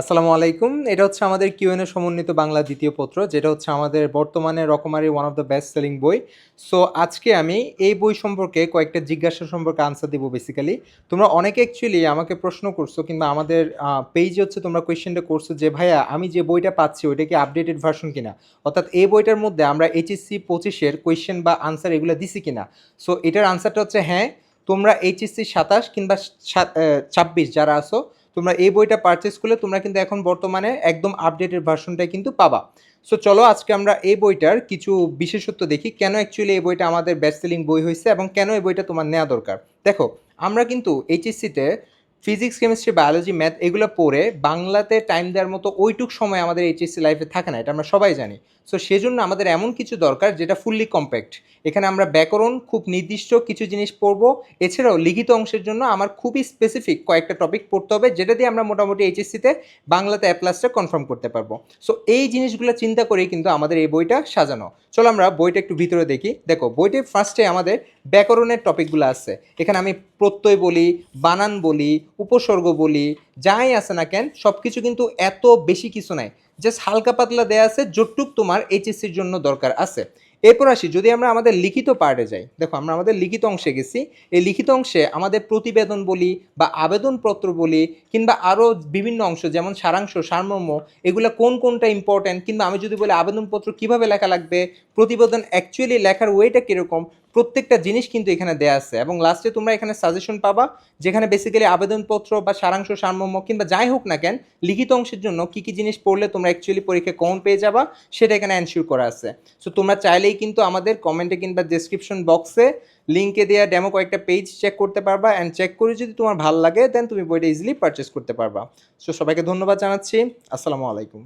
আসসালামু আলাইকুম। এটা হচ্ছে আমাদের কিউএনএ সমন্বিত বাংলা দ্বিতীয় পত্র, যেটা হচ্ছে আমাদের বর্তমানে Rokomari one of the best selling বই। সো আজকে আমি এই বই সম্পর্কে কয়েকটা জিজ্ঞাসা সম্পর্কে আনসার দিব বেসিক্যালি তোমরা অনেকে অ্যাকচুয়ালি আমাকে প্রশ্ন করছ, কিংবা আমাদের পেজে হচ্ছে তোমরা কোয়েশ্চেনটা করছ যে, ভাইয়া, আমি যে বইটা পাচ্ছি, ওইটা কি আপডেটেড ভার্সন কিনা? অর্থাৎ এই বইটার মধ্যে আমরা এইচএসসি পঁচিশের কোয়েশ্চেন বা আনসার এগুলো দিছি কিনা? সো এটার আনসারটা হচ্ছে হ্যাঁ তোমরা এইচএসসি সাতাশ কিংবা ছাব্বিশ যারা আসো তোমরা এই বইটা পারচেস করলে তোমরা কিন্তু এখন বর্তমানে একদম আপডেটেড ভার্সনটাই কিন্তু পাবা। সো চলো আজকে আমরা এই বইটার কিছু বিশেষত্ব দেখি, কেন অ্যাকচুয়ালি এই বইটা আমাদের বেস্ট সেলিং বই হয়েছে এবং কেন এই বইটা তোমার নেওয়া দরকার। দেখো, আমরা কিন্তু এইচএসসিতে ফিজিক্স, কেমিস্ট্রি, বায়োলজি, ম্যাথ এগুলো পড়ে বাংলাতে টাইম দেওয়ার মতো ওইটুক সময় আমাদের এইচএসসি লাইফে থাকে না, এটা আমরা সবাই জানি। সো সেজন্য আমাদের এমন কিছু দরকার যেটা ফুললি কম্প্যাক্ট এখানে আমরা ব্যাকরণ, খুব নির্দিষ্ট কিছু জিনিস পড়ব। এছাড়াও লিখিত অংশের জন্য আমার খুবই স্পেসিফিক কয়েকটা টপিক পড়তে হবে, যেটা দিয়ে আমরা মোটামুটি এইচএসসিতে বাংলাতে অ্যাপ্লাসটা কনফার্ম করতে পারব। সো এই জিনিসগুলো চিন্তা করেই কিন্তু আমাদের এই বইটা সাজানো। চলো আমরা বইটা একটু ভিতরে দেখি। দেখো বইটি ফার্স্টে আমাদের ব্যাকরণের টপিকগুলো আছে। এখানে আমি প্রত্যয় বলি, বানান বলি উপসর্গ বলি যাই আছে না কেন সব কিছু কিন্তু এত বেশি কিছু নাই। জাস্ট হালকা পাতলা দেয়া আছে, যতটুক তোমার এইচএসসির জন্য দরকার আছে। এরপর আসি, যদি আমরা আমাদের লিখিত পার্টে যাই, দেখো আমরা আমাদের লিখিত অংশে গেছি। এই লিখিত অংশে আমাদের প্রতিবেদন বলি বা আবেদনপত্র বলি কিংবা আরও বিভিন্ন অংশ, যেমন সারাংশ, সারমর্ম, এগুলো কোন কোনটা ইম্পর্ট্যান্ট কিংবা আমি যদি বলি আবেদনপত্র কীভাবে লেখা লাগবে, প্রতিবেদন অ্যাকচুয়ালি লেখার ওয়েটা কীরকম, প্রত্যেকটা জিনিস কিন্তু এখানে দেয়া আছে। এবং লাস্টে তোমরা এখানে সাজেশন পাবা, যেখানে বেসিক্যালি আবেদনপত্র বা সারাংশ, সারমর্ম কিংবা যাই হোক না কেন, লিখিত অংশের জন্য কী কী জিনিস পড়লে তোমরা অ্যাকচুয়ালি পরীক্ষায় কমন পেয়ে যাবা, সেটা এখানে অ্যানসিওর করা আছে। সো তোমরা চাইলেই কিন্তু আমাদের কমেন্টে কিংবা ডেসক্রিপশন বক্সে লিঙ্কে দেওয়া ডেমো কয়েকটা পেজ চেক করতে পারবা অ্যান্ড চেক করে যদি তোমার ভালো লাগে দেন তুমি বইটা ইজিলি পারচেস করতে পারবা। সো সবাইকে ধন্যবাদ জানাচ্ছি। আসসালামু আলাইকুম।